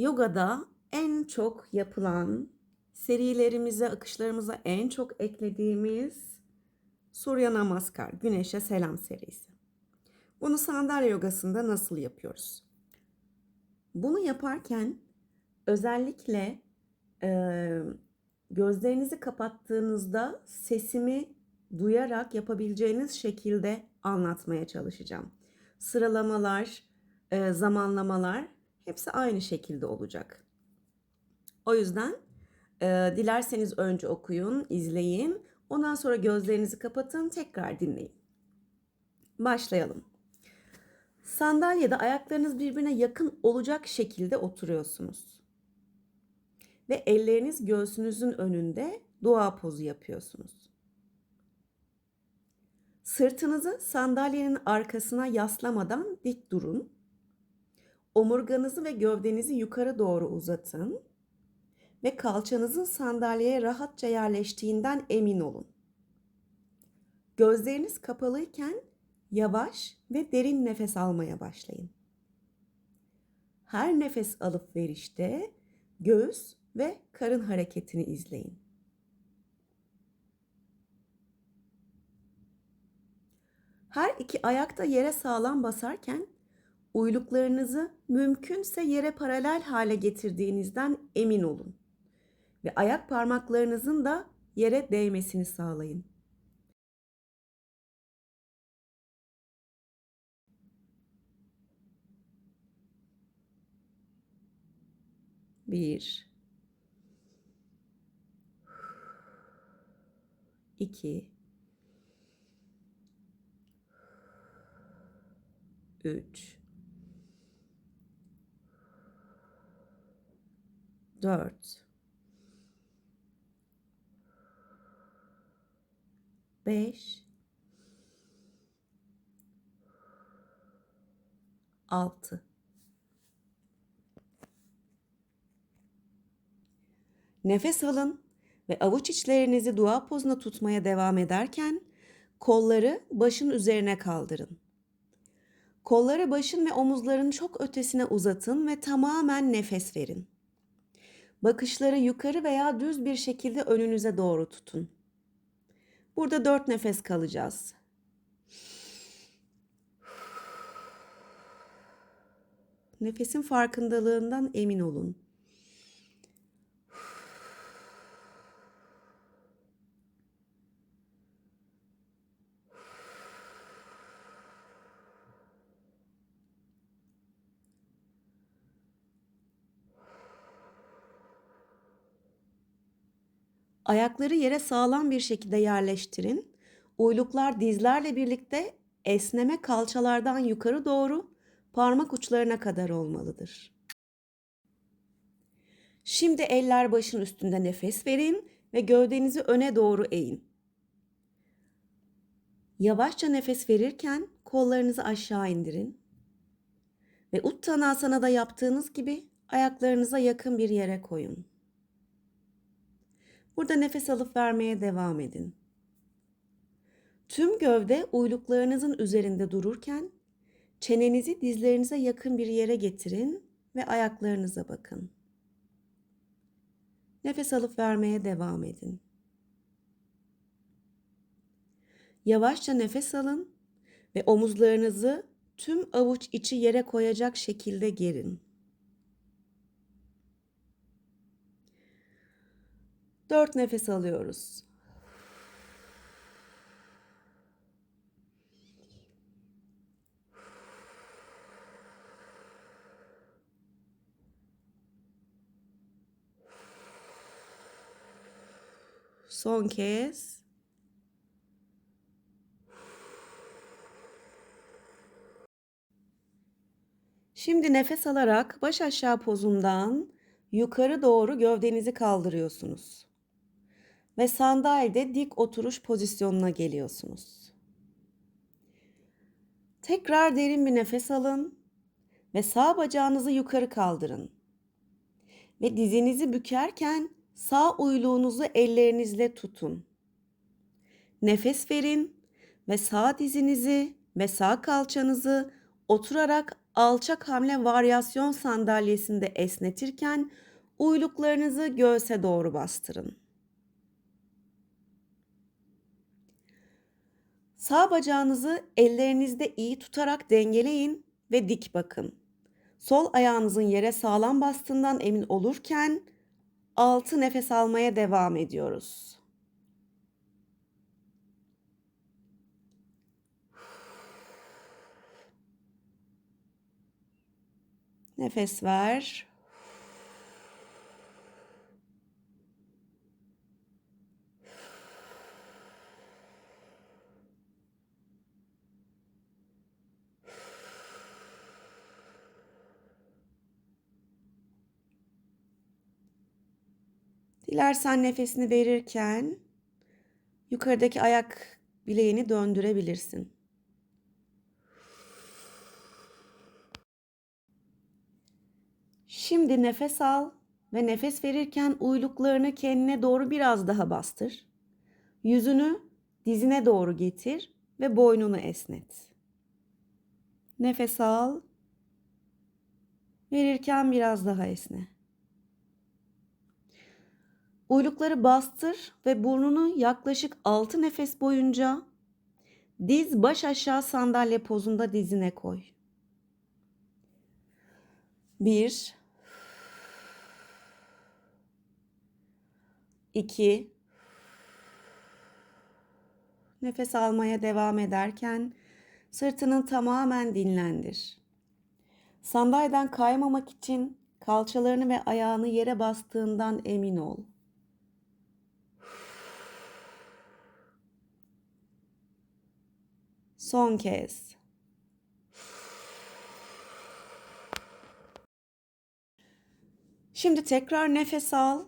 Yogada en çok yapılan, serilerimize, akışlarımıza en çok eklediğimiz Surya Namaskar, Güneşe Selam serisi. Bunu sandalye yogasında nasıl yapıyoruz? Bunu yaparken özellikle e, gözlerinizi kapattığınızda sesimi duyarak yapabileceğiniz şekilde anlatmaya çalışacağım. Sıralamalar, e, zamanlamalar hepsi aynı şekilde olacak. O yüzden e, dilerseniz önce okuyun, izleyin. Ondan sonra gözlerinizi kapatın, tekrar dinleyin. Başlayalım. Sandalyede ayaklarınız birbirine yakın olacak şekilde oturuyorsunuz. Ve elleriniz göğsünüzün önünde dua pozu yapıyorsunuz. Sırtınızı sandalyenin arkasına yaslamadan dik durun. Omurganızı ve gövdenizi yukarı doğru uzatın ve kalçanızın sandalyeye rahatça yerleştiğinden emin olun. Gözleriniz kapalıyken yavaş ve derin nefes almaya başlayın. Her nefes alıp verişte göğüs ve karın hareketini izleyin. Her iki ayakta yere sağlam basarken uyluklarınızı mümkünse yere paralel hale getirdiğinizden emin olun ve ayak parmaklarınızın da yere değmesini sağlayın. Bir, iki, üç, dört, beş, altı. Nefes alın ve avuç içlerinizi dua pozuna tutmaya devam ederken kolları başın üzerine kaldırın. Kolları başın ve omuzların çok ötesine uzatın ve tamamen nefes verin. Bakışları yukarı veya düz bir şekilde önünüze doğru tutun. Burada dört nefes kalacağız. Nefesin farkındalığından emin olun. Ayakları yere sağlam bir şekilde yerleştirin. Uyluklar dizlerle birlikte esneme kalçalardan yukarı doğru parmak uçlarına kadar olmalıdır. Şimdi eller başın üstünde nefes verin ve gövdenizi öne doğru eğin. Yavaşça nefes verirken kollarınızı aşağı indirin. Ve Uttanasana'da yaptığınız gibi ayaklarınıza yakın bir yere koyun. Burada nefes alıp vermeye devam edin. Tüm gövde uyluklarınızın üzerinde dururken çenenizi dizlerinize yakın bir yere getirin ve ayaklarınıza bakın. Nefes alıp vermeye devam edin. Yavaşça nefes alın ve omuzlarınızı tüm avuç içi yere koyacak şekilde gerin. Dört nefes alıyoruz. Son kez. Şimdi nefes alarak baş aşağı pozundan yukarı doğru gövdenizi kaldırıyorsunuz. Ve sandalyede dik oturuş pozisyonuna geliyorsunuz. Tekrar derin bir nefes alın ve sağ bacağınızı yukarı kaldırın. Ve dizinizi bükerken sağ uyluğunuzu ellerinizle tutun. Nefes verin ve sağ dizinizi ve sağ kalçanızı oturarak alçak hamle varyasyon sandalyesinde esnetirken uyluklarınızı göğse doğru bastırın. Sağ bacağınızı ellerinizde iyi tutarak dengeleyin ve dik bakın. Sol ayağınızın yere sağlam bastığından emin olurken altı nefes almaya devam ediyoruz. Nefes ver. Dilersen nefesini verirken yukarıdaki ayak bileğini döndürebilirsin. Şimdi nefes al ve nefes verirken uyluklarını kendine doğru biraz daha bastır. Yüzünü dizine doğru getir ve boynunu esnet. Nefes al. Verirken biraz daha esne. Uylukları bastır ve burnunu yaklaşık 6 nefes boyunca diz baş aşağı sandalye pozunda dizine koy. 1 2 Nefes almaya devam ederken sırtını tamamen dinlendir. Sandalyeden kaymamak için kalçalarını ve ayağını yere bastığından emin ol. Son kez. Şimdi tekrar nefes al.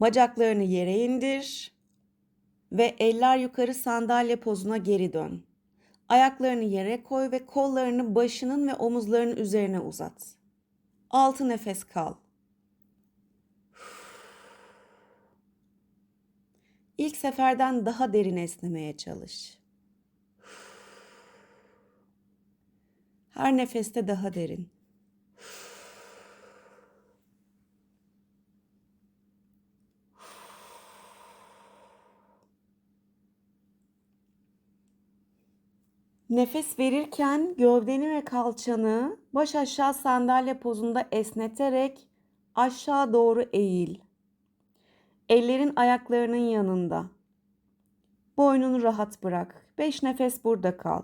Bacaklarını yere indir ve eller yukarı sandalye pozuna geri dön. Ayaklarını yere koy ve kollarını başının ve omuzlarının üzerine uzat. Altı nefes kal. İlk seferden daha derin esnemeye çalış. Her nefeste daha derin. Nefes verirken gövdeni ve kalçanı baş aşağı sandalye pozunda esneterek aşağı doğru eğil. Ellerin ayaklarının yanında. Boynunu rahat bırak. Beş nefes burada kal.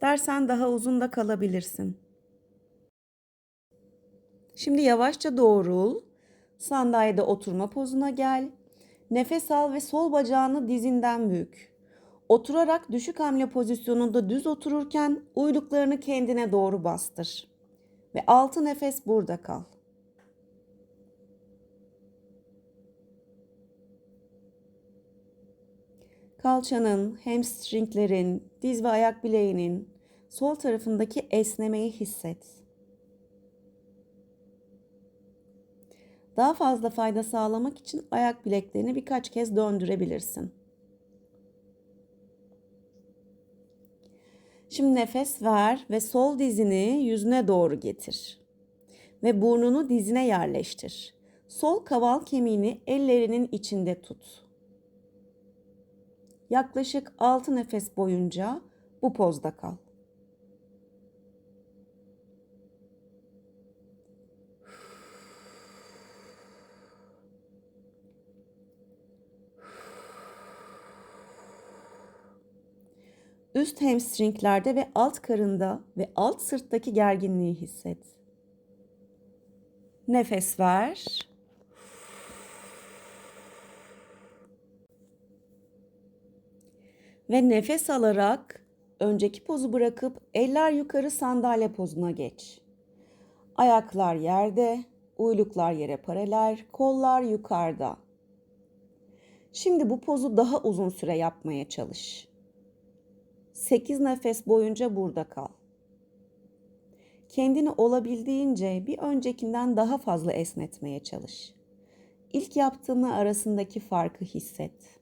İstersen daha uzun da kalabilirsin. Şimdi yavaşça doğrul. Sandalyede oturma pozuna gel. Nefes al ve sol bacağını dizinden bük. Oturarak düşük hamle pozisyonunda düz otururken uyluklarını kendine doğru bastır. Ve altı nefes burada kal. Kalçanın, hamstringlerin, diz ve ayak bileğinin sol tarafındaki esnemeyi hisset. Daha fazla fayda sağlamak için ayak bileklerini birkaç kez döndürebilirsin. Şimdi nefes ver ve sol dizini yüzüne doğru getir. Ve burnunu dizine yerleştir. Sol kaval kemiğini ellerinin içinde tut. Yaklaşık 6 nefes boyunca bu pozda kal. Üst hamstringlerde ve alt karında ve alt sırttaki gerginliği hisset. Nefes ver. Ve nefes alarak önceki pozu bırakıp eller yukarı sandalye pozuna geç. Ayaklar yerde, Uyluklar yere paralel, kollar yukarıda. Şimdi bu pozu daha uzun süre yapmaya çalış. 8 nefes boyunca burada kal. Kendini olabildiğince bir öncekinden daha fazla esnetmeye çalış. İlk yaptığınla arasındaki farkı hisset.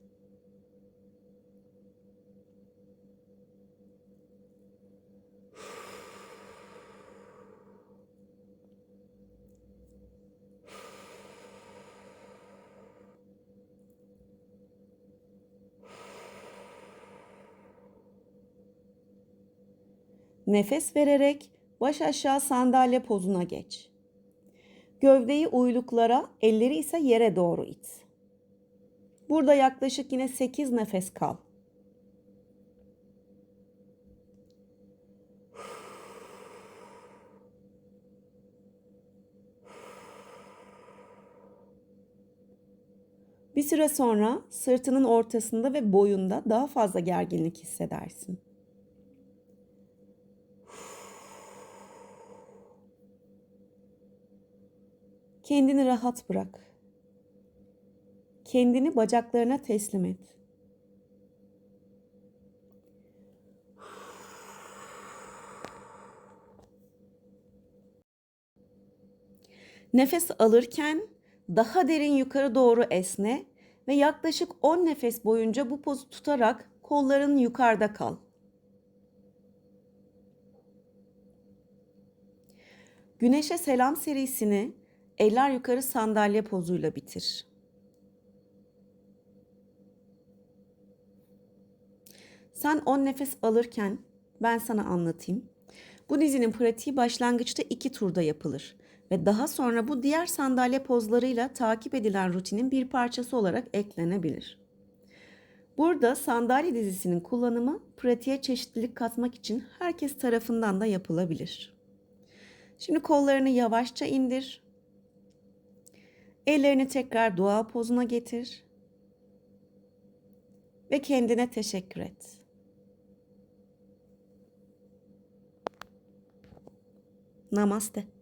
Nefes vererek baş aşağı sandalye pozuna geç. Gövdeyi uyluklara, elleri ise yere doğru it. Burada yaklaşık yine 8 nefes kal. Bir süre sonra sırtının ortasında ve boyunda daha fazla gerginlik hissedersin. Kendini rahat bırak. Kendini bacaklarına teslim et. Nefes alırken daha derin yukarı doğru esne ve yaklaşık 10 nefes boyunca bu pozu tutarak kolların yukarıda kal. Güneşe Selam serisini eller yukarı sandalye pozuyla bitir. Sen 10 nefes alırken ben sana anlatayım. Bu dizinin pratiği başlangıçta iki turda yapılır ve daha sonra bu diğer sandalye pozlarıyla takip edilen rutinin bir parçası olarak eklenebilir. Burada sandalye dizisinin kullanımı pratiğe çeşitlilik katmak için herkes tarafından da yapılabilir. Şimdi kollarını yavaşça indir. Ellerini tekrar dua pozuna getir. Ve kendine teşekkür et. Namaste.